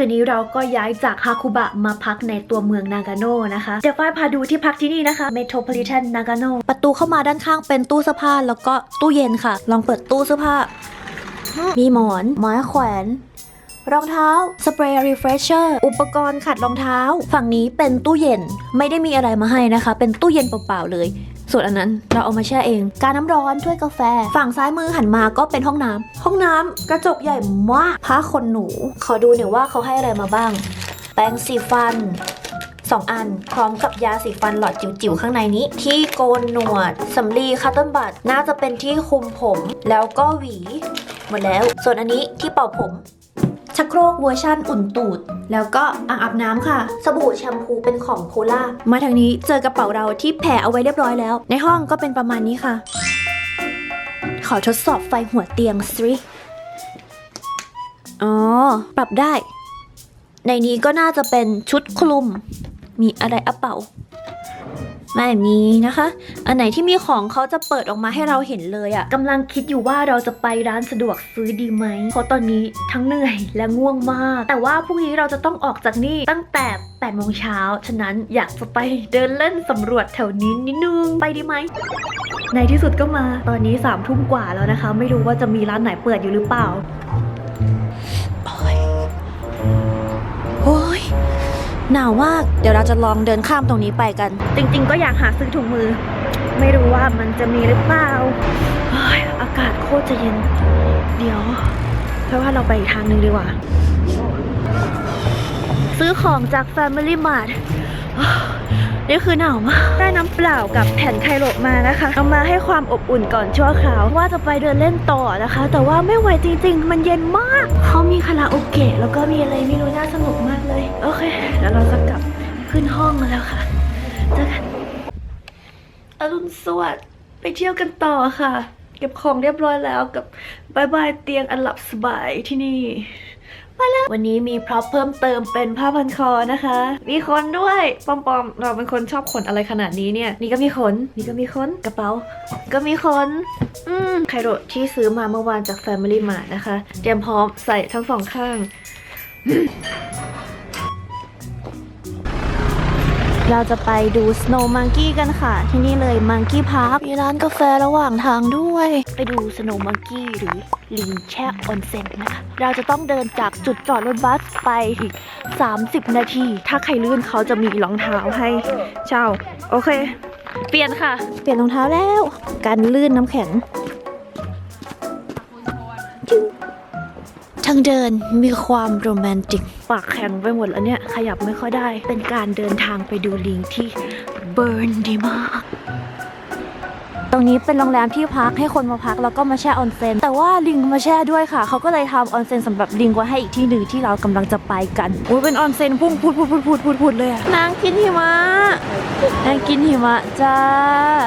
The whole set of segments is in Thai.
คืนนี้เราก็ย้ายจากฮาคุบะมาพักในตัวเมืองนากาโนะนะคะ เดี๋ยวฝ้ายพาดูที่พักที่นี่นะคะ Metropolitan Nagano ประตูเข้ามาด้านข้างเป็นตู้เสื้อผ้าแล้วก็ตู้เย็นค่ะ ลองเปิดตู้เสื้อผ้า มีหมอน ไม้แขวน รองเท้า สเปรย์ refresher อุปกรณ์ขัดรองเท้า ฝั่งนี้เป็นตู้เย็น ไม่ได้มีอะไรมาให้นะคะ เป็นตู้เย็นเปล่าๆเลย ส่วนอันนั้นเราเอามาแช่เอง การน้ำร้อนถ้วยกาแฟ ฝั่งซ้ายมือหันมาก็เป็นห้องน้ำห้องน้ำกระจกใหญ่มากผ้าขนหนู ขอดูหน่อยว่าเขาให้อะไรมาบ้าง แปรงสีฟันสองอัน พร้อมกับยาสีฟันหลอดจิ๋วๆ ข้างในนี้ ที่โกนหนวดสำลีคัตเติ้ลบัตน่าจะเป็นที่คุมผม แล้วก็หวี หมดแล้ว ส่วนอันนี้ที่เป่าผม ชักโครกเวอร์ชั่นอุ่นตูด แล้วก็อ่างอาบน้ำค่ะ สบู่แชมพูเป็นของโพล่ามาทางนี้เจอกระเป๋าเราที่แผ่เอาไว้เรียบร้อยแล้ว ในห้องก็เป็นประมาณนี้ค่ะ ขอทดสอบไฟหัวเตียงสิอ๋อ ปรับได้ ในนี้ก็น่าจะเป็นชุดคลุม มีอะไรอะเป่า ไม่มีนะคะ อันไหนที่มีของเขาจะเปิดออกมาให้เราเห็นเลยอะกำลังคิดอยู่ว่าเราจะไปร้านสะดวกซื้อดีไหมเพราะตอนนี้ทั้งเหนื่อยและง่วงมาก แต่ว่าพรุ่งนี้เราจะต้องออกจากนี่ตั้งแต่8โมงเช้า ฉะนั้นอยากจะไปเดินเล่นสำรวจแถวนี้นิดนึง ไปดีไหม ในที่สุดก็มา ตอนนี้3ามทุ่มกว่าแล้วนะคะ ไม่รู้ว่าจะมีร้านไหนเปิดอยู่หรือเปล่า หนาวมากเดี๋ยวเราจะลองเดินข้ามตรงนี้ไปกัน จริงๆ ก็อยากหาซื้อถุงมือ ไม่รู้ว่ามันจะมีหรือเปล่าอากาศโคตรจะเย็น เดี๋ยวเพราะว่าเราไปอีกทางหนึ่งดีกว่า ซื้อของจาก Family Mart นี่คือหนาวมากได้น้ำเปล่ากับแผ่นไคโรมานะคะเอามาให้ความอบอุ่นก่อนชั่วคราวว่าจะไปเดินเล่นต่อนะคะ แต่ว่าไม่ไหวจริง ๆ มันเย็นมากเขามีคาราโอเกะแล้วก็มีอะไรไม่รู้น่าสนุกมากเลย โอเคเดี๋ยวเราจะกลับขึ้นห้องแล้วค่ะเจอกันอรุณสวัสดิ์ไปเที่ยวกันต่อค่ะ เก็บของเรียบร้อยแล้วกับบายบายเตียงอันหลับสบายที่นี่ ไปแล้ว วันนี้มีพร็อพเพิ่มเติมเป็นผ้าพันคอนะคะ มีขนด้วย ปอมปอมเราเป็นคนชอบขนอะไรขนาดนี้เนี่ย นี่ก็มีขน นี่ก็มีขน กระเป๋า ก็มีขน อืมไคโรที่ซื้อมาเมื่อวานจาก Family Mart นะคะ เตรียมพร้อมใส่ทั้งสองข้าง เราจะไปดู Snow Monkey กันค่ะ ที่นี่เลย Monkey Park มีร้านกาแฟระหว่างทางด้วย ไปดู Snow Monkey หรือลิงแช่ออนเซ็นนะคะเราจะต้องเดินจากจุดจอดรถบัสไปอีก 30 นาที ถ้าใครลื่นเขาจะมีรองเท้าให้เช่าโอเค เปลี่ยนค่ะ เปลี่ยนรองเท้าแล้ว การลื่นน้ำแข็ง ทางเดินมีความโรแมนติก ปากแข็งไปหมดแล้วเนี่ย ขยับไม่ค่อยได้ เป็นการเดินทางไปดูลิงที่เบิร์นดีมาก ตรงนี้เป็นโรงแรมที่พักให้คนมาพักแล้วก็มาแช่ออนเซ็นแต่ว่าลิงมาแช่ด้วยค่ะ เขาก็เลยทำออนเซ็นสำหรับลิงไว้ให้อีกที่หนึ่งที่เรากำลังจะไปกันโอ้ยเป็นออนเซ็นพุ่งพูดพูดพูดพูดพูดพูดเลยอะนางกินหิมะนางกินหิมะจ้า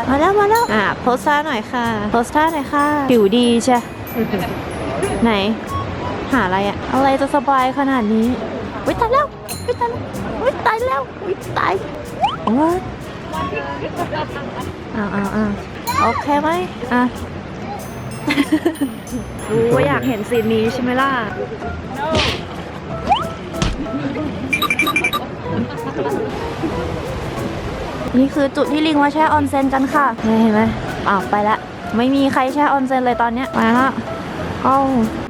มาแล้วมาแล้วอะโพสท่าหน่อยค่ะ โพสท่าหน่อยค่ะผิวดีใช่ ไหน หาอะไรอะอะไรจะสบายขนาดนี้วิตายแล้ววิตายแล้ววิตายแล้ววิตายโอ้ยอ้าวอ้าวอ้าวโอเคไหมอะรู้ว่าอยากเห็นซีนนี้ใช่ไหมล่ะนี่คือจุดที่ลิงมาแช่ออนเซ็นกันค่ะ เห็นไหมอ้าวไปละ ไม่มีใครแช่ออนเซ็นเลยตอนเนี้ย มาละเอา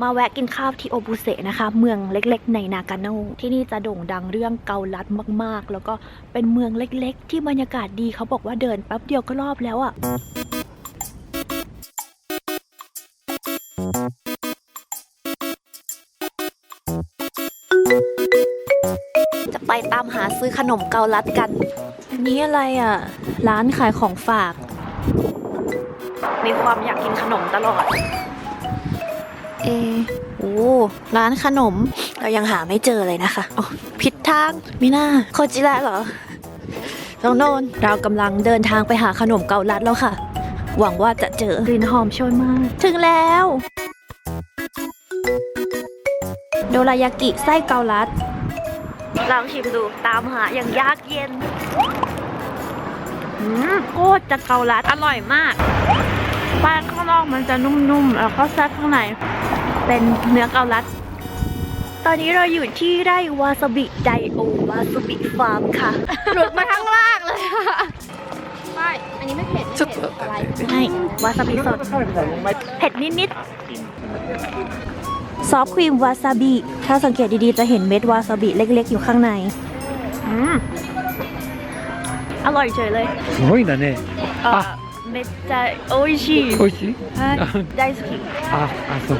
มาแวะกินข้าวที่โอบุเซะนะคะ เมืองเล็กๆ ในนากาโนที่นี่จะโด่งดังเรื่องเกาลัดมากๆ แล้วก็เป็นเมืองเล็กๆ ที่บรรยากาศดีเขาบอกว่าเดินแป๊บเดียวก็รอบแล้วอะ่ะจะไปตามหาซื้อขนมเกาลัดกันอันนี้อะไรอะ่ะ ร้านขายของฝาก มีความอยากกินขนมตลอด เออโอ้ร้านขนมเรายังหาไม่เจอเลยนะคะอ๋อผิดทางมิน่าโคจิระเหรอตรงโน้นเรากำลังเดินทางไปหาขนมเกาลัดแล้วค่ะ หวังว่าจะเจอกลิ่นหอมโชยมาก ถึงแล้ว โดรายากิไส้เกาลัดลองชิมดูตามหาอย่างยากเย็นอืมโคตรจะเกาลัดอร่อยมากแป้งข้าง นอกมันจะนุ่มๆ แล้วก็แซ่บข้างใน เป็นเนื้อเกาลัด ตอนนี้เราอยู่ที่ไร่วาซาบิไดโอวาซาบิฟาร์มค่ะ หลุดมาข้างล่างเลยค่ะไม่อันนี้ไม่เผ็ดไม่เผ็ดอะไร ให้วาซาบิสด เผ็ดนิดๆ ซอฟต์ครีมวาซาบิ ถ้าสังเกตดีๆ จะเห็นเม็ดวาซาบิเล็กๆ อยู่ข้างใน อืม อร่อยเฉยเลย すごいんだね。เ อ่อเม็ดจะโอ้ยชี 美味しい。 ได้สกิ あ、あ、そう。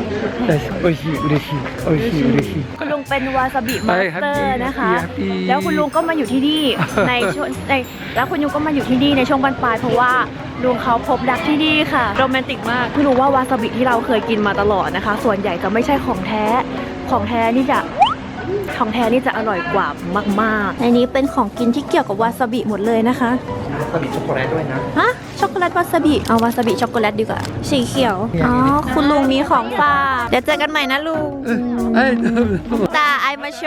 大好き。美味しい。嬉しい。美味しい。嬉しい。 คุณลุงเป็นวาซาบิมาสเตอร์นะคะ แฮปปี้ แล้วคุณลุงก็มาอยู่ที่นี่ ในช่วงในแล้วคุณลุงก็มาอยู่ที่นี่ในช่วงบรรปลายเพราะว่าลุงเขาพบรักที่นี่ค่ะ โรแมนติกมากเพิ่งรู้ว่าวาซาบิที่เราเคยกินมาตลอดนะคะ ส่วนใหญ่จะไม่ใช่ของแท้ ของแท้นี่จะของแท้นี่จะอร่อยกว่ามากๆ ในนี้เป็นของกินที่เกี่ยวกับวาซาบิหมดเลยนะคะ ซาบิช็อกโกแลตด้วยนะ ฮะ ช็อกโกแลตวาซาบิ เอาวาซาบิช็อกโกแลตดีกว่า สีเขียว อ๋อ คุณลุงมีของฝาก เดี๋ยวเจอกันใหม่นะลุงตาไอมาโช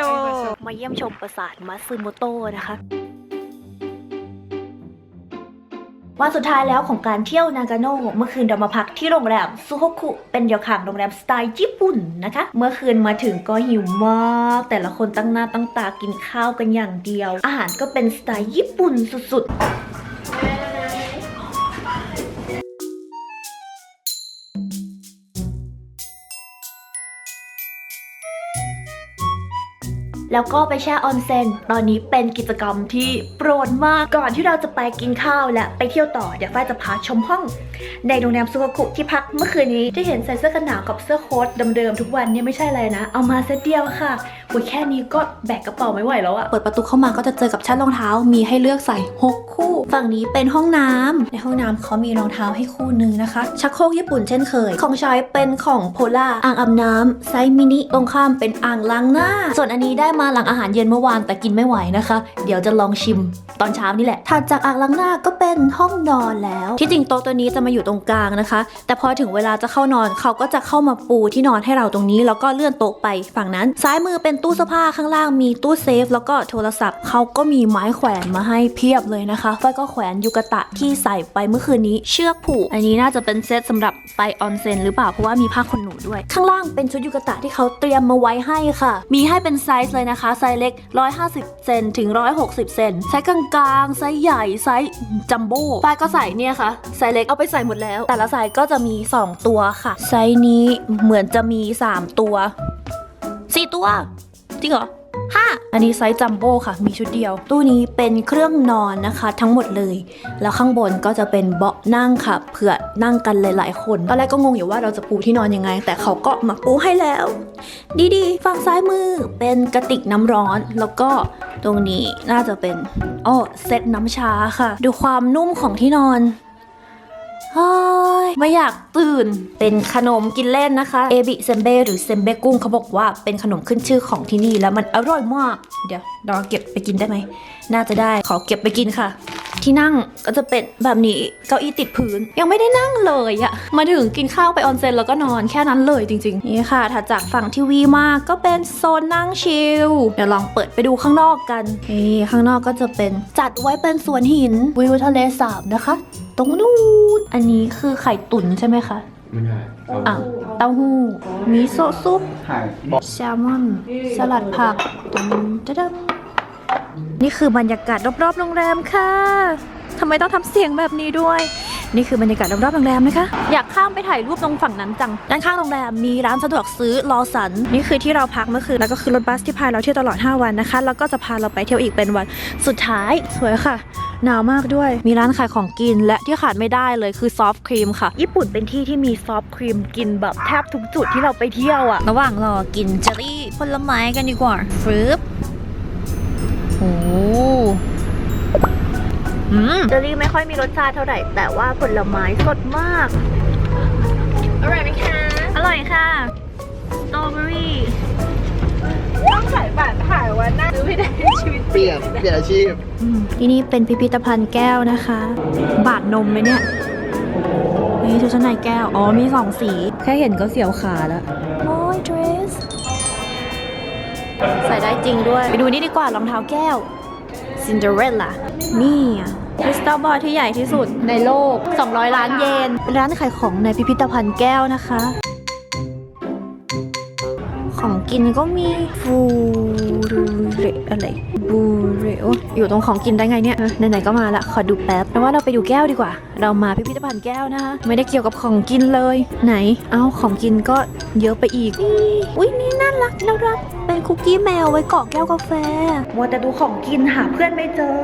มาเยี่ยมชมปราสาทมัตสึโมโตะนะคะ วันสุดท้ายแล้วของการเที่ยวนากาโน่เมื่อคืนเรามาพักที่โรงแรมซูโฮคุเป็นเดียวขังโรงแรมสไตล์ญี่ปุ่นนะคะ เมื่อคืนมาถึงก็หิวมาก แต่ละคนตั้งหน้าตั้งตากินข้าวกันอย่างเดียว อาหารก็เป็นสไตล์ญี่ปุ่นสุดๆ แล้วก็ไปแช่ออนเซน ตอนนี้เป็นกิจกรรมที่โปรดมาก ก่อนที่เราจะไปกินข้าวและไปเที่ยวต่อ เดี๋ยวฝ้ายจะพาชมห้องในโรงแรมซูโกคุที่พักเมื่อคืนนี้ที่เห็นใส่เสื้อกันหนาวกับเสื้อโค้ทเดิมๆทุกวันเนี่ยไม่ใช่อะไรนะ เอามาเซตเดียวค่ะโอ้ยแค่นี้ก็แบกกระเป๋าไม่ไหวแล้วอะเปิดประตูเข้ามาก็จะเจอกับชั้นรองเท้ามีให้เลือกใส่ 6 คู่ ฝั่งนี้เป็นห้องน้ำในห้องน้ำเขามีรองเท้าให้คู่หนึ่งนะคะ ชักโครกญี่ปุ่นเช่นเคย ของใช้เป็นของโพล่าอ่างอาบน้ำไซส์มินิตรงข้ามเป็นอ่างล้างหน้า ส่วนอันนี้ได้มาหลังอาหารเย็นเมื่อวานแต่กินไม่ไหวนะคะ เดี๋ยวจะลองชิมตอนเช้านี่แหละถัดจากอ่างล้างหน้าก็เป็นห้องนอนแล้ว ที่จริงโต๊ะตัวนี้จะมาอยู่ตรงกลางนะคะ แต่พอถึงเวลาจะเข้านอนเขาก็จะเข้ามาปูที่นอนให้เราตรงนี้ แล้วก็เลื่อนโต๊ะไปฝั่งนั้น ซ้ายมือเป็นตู้เสื้อผ้าข้างล่างมีตู้เซฟ แล้วก็โทรศัพท์เขาก็มีไม้แขวนมาให้เพียบเลยนะคะฝ้ายก็แขวนยูกะตะที่ใส่ไปเมื่อคืนนี้ เชือกผูกอันนี้น่าจะเป็นเซตสำหรับไปออนเซ็นหรือเปล่าเพราะว่ามีผ้าขนหนูด้วย ข้างล่างเป็นชุดยูกะตะที่เขาเตรียมมาไว้ให้ค่ะ มีให้เป็นไซส์เลยนะคะไซส์เล็ก 150 เซนถึง 160 เซนไซส์กลางๆไซส์ใหญ่ไซส์จัมโบ้ฝ้ายก็ใส่เนี่ยค่ะไซส์เล็กเอาไปใส่หมดแล้ว แต่ละไซส์ก็จะมี 2 ตัวค่ะ ไซส์นี้เหมือนจะมี 3 ตัว 4 ตัว จริงเหรอห้าอันนี้ไซส์จัมโบ้ค่ะ มีชุดเดียว ตู้นี้เป็นเครื่องนอนนะคะ ทั้งหมดเลย แล้วข้างบนก็จะเป็นเบาะนั่งค่ะ เผื่อนั่งกันหลาย ๆ คนตอนแรกก็งงอยู่ว่าเราจะปูที่นอนยังไง แต่เขาก็มาปูให้แล้ว ดีๆ ฝั่งซ้ายมือเป็นกระติกน้ำร้อน แล้วก็ตรงนี้น่าจะเป็นอ้อเซตน้ำชาค่ะ ดูความนุ่มของที่นอนเฮ้ย ไม่อยากตื่น เป็นขนมกินเล่นนะคะ เอบิเซมเบหรือเซมเบกุ้งเขาบอกว่าเป็นขนมขึ้นชื่อของที่นี่แล้วมันอร่อยมาก เดี๋ยวเราเก็บไปกินได้ไหม น่าจะได้ ขอเก็บไปกินค่ะ ที่นั่งก็จะเป็นแบบนี้เก้าอี้ติดพื้น ยังไม่ได้นั่งเลยอะมาถึงกินข้าวไปออนเซ็นแล้วก็นอนแค่นั้นเลยจริงๆ นี่ค่ะถัดจากฝั่งทีวีมาก็เป็นโซนนั่งชิลเดี๋ยวลองเปิดไปดูข้างนอกกันนี่ข้างนอกก็จะเป็นจัดไว้เป็นสวนหินวิวทะเลสาบนะคะ ตรงนู้นอันนี้คือไข่ตุ๋นใช่ไหมคะอะเต้าหู้มิโซะซุปแซลมอน สลัดผักตุ้มจะดัง นี่คือบรรยากาศรอบๆโรงแรมค่ะทำไมต้องทำเสียงแบบนี้ด้วย นี่คือบรรยากาศรอบๆโรงแรมนะคะ อยากข้ามไปถ่ายรูปตรงฝั่งนั้นจัง ด้านข้างโรงแรมมีร้านสะดวกซื้อรอสัน นี่คือที่เราพักเมื่อคืน แล้วก็คือรถบัสที่พาเราเที่ยวตลอด 5 วันนะคะ แล้วก็จะพาเราไปเที่ยวอีกเป็นวันสุดท้าย สวยค่ะ หนาวมากด้วย มีร้านขายของกิน และที่ขาดไม่ได้เลยคือซอฟต์ครีมค่ะ ญี่ปุ่นเป็นที่ที่มีซอฟต์ครีมกินแบบแทบทุกจุดที่เราไปเที่ยวอะระหว่างรอกินเจลลี่ผลไม้กันดีกว่าฟรึบ โอ้อืมเจลลี่ไม่ค่อยมีรสชาติเท่าไหร่ แต่ว่าผลไม้สดมาก อร่อยไหมคะ อร่อยค่ะสตรอเบอรี่ต้องขายบัตรถ่ายวันหน้าซื้อไม่ได้ชีวิตเปลี่ยนเปลี่ยนอาชีพที่นี่เป็นพิพิธภัณฑ์แก้วนะคะ บาดนมไหมเนี่ยนี่ชุดชั้นในแก้ว อ๋อมีสองสี แค่เห็นก็เสียวขาแล้ว ใส่ได้จริงด้วย ไปดูนี่ดีกว่ารองเท้าแก้วซินเดอเรลล่านี่คริสตัลบอลที่ใหญ่ที่สุดในโลก 200 ล้านเยนเป็นร้านขายของในพิพิธภัณฑ์แก้วนะคะ กินกินก็มีฟูรุเรอะไรบูเรโออยู่ตรงของกินได้ไงเนี่ยเออไหนๆก็มาละขอดูแป๊บแต่ว่าเราไปดูแก้วดีกว่า เรามาพิพิธภัณฑ์แก้วนะคะไม่ได้เกี่ยวกับของกินเลย ไหน เอาของกินก็เยอะไปอีกนี่อุ้ยนี่น่ารักน่ารักเป็นคุกกี้แมวไว้เกาะแก้วกาแฟมัวแต่ดูของกินหาเพื่อนไม่เจอ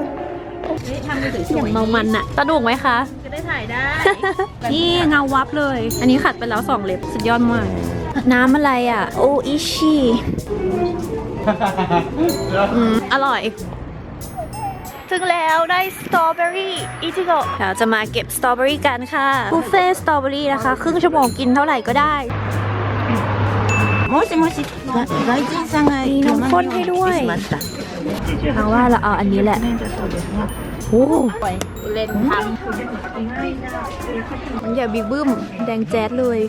ทำมือถือสอย่าวยงเมามันอะสนุกไหมคะจะได้ถ่ายได้ นี่เงาวับเลย อันนี้ขัดไปแล้วสองเล็บสุดยอดมาก น้ำอะไรอ่ะ โออิชิอืม อร่อย ถึงแล้วได้สตรอเบอรี่อิจิโกะเราจะมาเก็บสตรอเบอรี่กันค่ะ บุฟเฟ่สตรอเบอรี่นะคะ ครึ่งชั่วโมงกินเท่าไหร่ก็ได้ もしもし、が外人さんがいいの山のように来てしまった。 ทางว่าเราเอาอันนี้แหละ โอ้ เล่นท มันอย่าบิ๊กบึ้ม แดงแจ๊ดเลย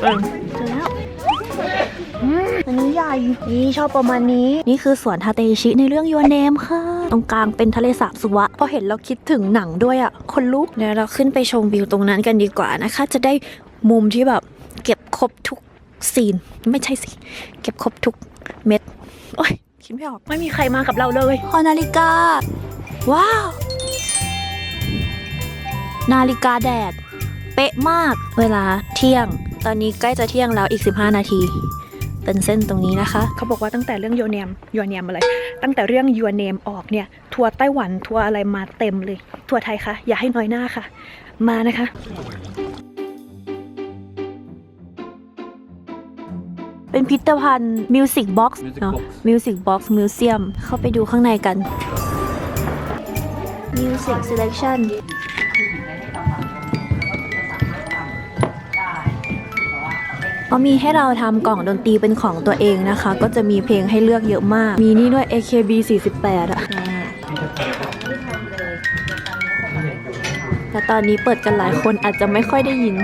เจอแล้วอันนี้ใหญ่ นี่ชอบประมาณนี้ นี่คือสวนทาเตชิในเรื่อง Your Name ค่ะ ตรงกลางเป็นทะเลสาบสุวะ พอเห็นเราคิดถึงหนังด้วยอะ่ะ คนลุกเดี๋ยวเราขึ้นไปชมวิวตรงนั้นกันดีกว่านะคะ จะได้มุมที่แบบเก็บครบทุกซีน ไม่ใช่สิ เก็บครบทุกเม็ด โอ้ยคิดไม่ออก ไม่มีใครมากับเราเลยหอนาฬิกา ว้าว นาฬิกาแดด เป๊ะมาก เวลาเที่ยง ตอนนี้ใกล้จะเที่ยงแล้วอีก 15 นาที เป็นเส้นตรงนี้นะคะ เขาบอกว่าตั้งแต่เรื่องยูเนมยูเนมอะไร ตั้งแต่เรื่องยูเนมออกเนี่ย ทัวร์ไต้หวันทัวร์อะไรมาเต็มเลย ทัวร์ไทยคะอย่าให้น้อยหน้าค่ะ มานะคะเป็นพิพิธภัณฑ์ Music Box เนาะ Music Box Museum เข้าไปดูข้างในกัน Music Selection ก็ มีให้เราทำกล่องดนตรีเป็นของตัวเองนะคะ ก็จะมีเพลงให้เลือกเยอะมาก มีนี่ด้วย AKB 48 อะแต่ตอนนี้เปิดกันหลายคนอาจจะไม่ค่อยได้ยิน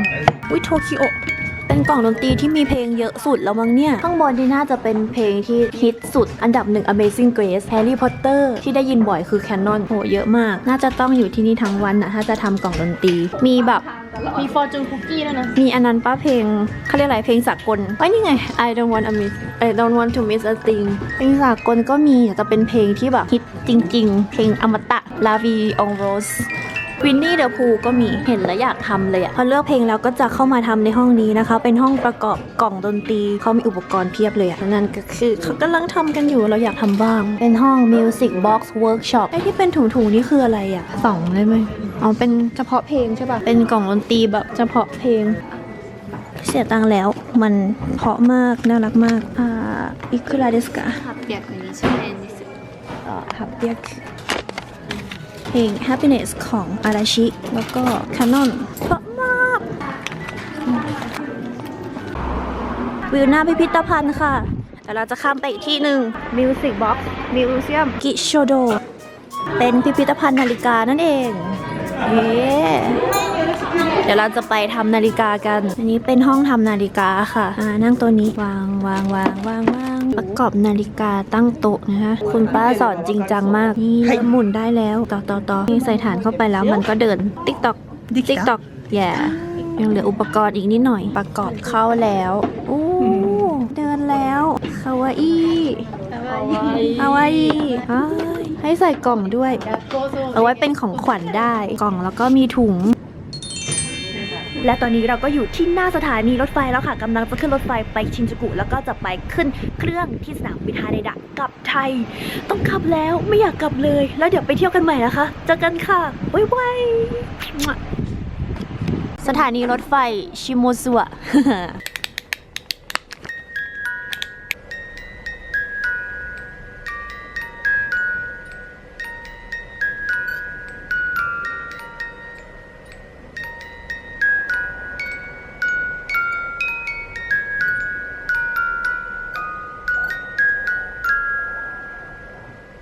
อุ้ยโทคิโอเป็นกล่องดนตรีที่มีเพลงเยอะสุดแล้วมั้งเนี่ย ข้างบนที่น่าจะเป็นเพลงที่ฮิตสุดอันดับหนึ่ง Amazing Grace Harry Potter ที่ได้ยินบ่อยคือ Canon โหเยอะมาก น่าจะต้องอยู่ที่นี่ทั้งวันนะถ้าจะทำกล่องดนตรี มีแบบ มีฟอร์จูนคุกกี้ด้วยนะ มีอันนั้นป้าเพลงเขาเรียกอะไรเพลงสากลไอ้ยนี่ไง I don't want to miss I don't want to miss a thing เพลงสากลก็มีแต่เป็นเพลงที่แบบฮิตจริง ๆ เพลงอมตะ La Vie en Rose วินนี่เดอะพูก็มีเห็นแล้วอยากทำเลยอะพอเลือกเพลงแล้วก็จะเข้ามาทำในห้องนี้นะคะ เป็นห้องประกอบกล่องดนตรีเขามีอุปกรณ์เพียบเลยอะนั่นก็คือเขากำลังทำกันอยู่เราอยากทำบ้าง เป็นห้อง Music Box Workshop ไอ้ที่เป็นถุงๆนี่คืออะไรอะส่องได้ไหมอ๋อเป็นเฉพาะเพลงใช่ปะเป็นกล่องดนตรีแบบเฉพาะเพลง เสียตังค์แล้วมันเพราะมาก น่ารักมาก อ่าอิคุระเดสกะ 820円です อ่าฮับเบียกเพ ลง happiness ของอาราชิ แล้วก็ canon เพราะมาก วิวหน้าพิพิธภัณฑ์ค่ะแต่เราจะข้ามไปอีกที่หนึ่ง Music Box Museum กิโชโด เป็นพิพิธภัณฑ์นาฬิกานั่นเองเย้เดี๋ยวเราจะไปทำนาฬิกากัน อันนี้เป็นห้องทำนาฬิกาค่ะอ่านั่งตัวนี้วางวางวางวางวาง ประกอบนาฬิกาตั้งโต๊ะนะคะ คุณป้าสอนจริงจังมาก นี่เริ่มหมุนได้แล้ว ต่อต่อต่อนี่ใส่ฐานเข้าไปแล้วมันก็เดิน ติ๊กตอกติ๊กตอกแย่ยังเหลืออุปกรณ์อีกนิดหน่อย ประกอบเข้าแล้วอู้เดินแล้วคาวาอี้คาวาอี้เฮ้ยให้ใส่กล่องด้วย เอาไว้เป็นของขวัญได้ กล่องแล้วก็มีถุง และตอนนี้เราก็อยู่ที่หน้าสถานีรถไฟแล้วค่ะกำลังจะขึ้นรถไฟไปชินจูกุแล้วก็จะไปขึ้นเครื่องที่สนามบินฮาเดดะกลับไทย ต้องขับแล้วไม่อยากกลับเลย แล้วเดี๋ยวไปเที่ยวกันใหม่นะคะเจอกันค่ะบ๊ายบายสถานีรถไฟชิโมซุะ